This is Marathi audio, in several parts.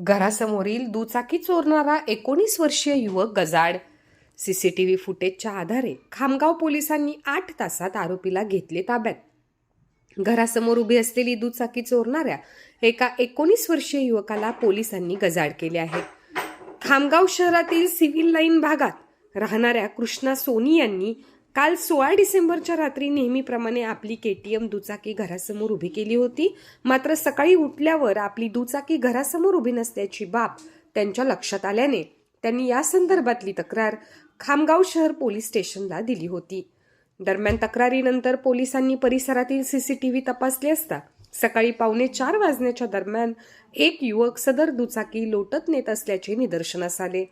घरासमोरील दुचाकी चोरणारा एकोणीस वर्षीय युवक गजाड. सीसीटीव्ही फुटेजच्या आधारे खामगाव पोलिसांनी आठ तासात आरोपीला घेतले ताब्यात. घरासमोर उभी असलेली दुचाकी चोरणाऱ्या एका एकोणीस वर्षीय युवकाला पोलिसांनी गजाड केले आहे. खामगाव शहरातील सिव्हिल लाईन भागात राहणाऱ्या कृष्णा सोनी यांनी काल सोळा डिसेंबरच्या रात्री नेहमीप्रमाणे आपली के टी एम दुचाकी घरासमोर उभी केली होती. मात्र सकाळी उठल्यावर आपली दुचाकी घरासमोर उभी नसल्याची बाब त्यांच्या लक्षात आल्याने त्यांनी या संदर्भातली तक्रार खामगाव शहर पोलीस स्टेशनला दिली होती. दरम्यान तक्रारीनंतर पोलिसांनी परिसरातील सीसीटीव्ही तपासले असता सकाळी पावणे चार वाजण्याच्या दरम्यान एक युवक सदर दुचाकी लोटत नेत असल्याचे निदर्शनास आले.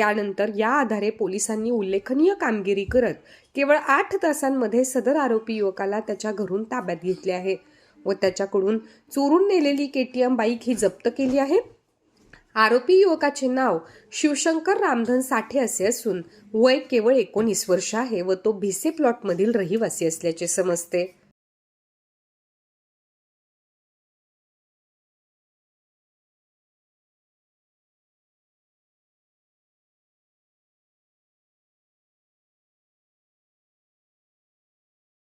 त्यानंतर या आधारे पोलिसांनी उल्लेखनीय कामगिरी करत केवळ आठ तासांमध्ये सदर आरोपी युवकाला त्याच्या घरून ताब्यात घेतले आहे व त्याच्याकडून चोरून नेलेली केटीएम बाईक ही जप्त केली आहे. आरोपी युवकाचे नाव शिवशंकर रामधन साठे असे असून वय केवळ एकोणीस वर्ष आहे व तो भिसे प्लॉटमधील रहिवासी असल्याचे समजते.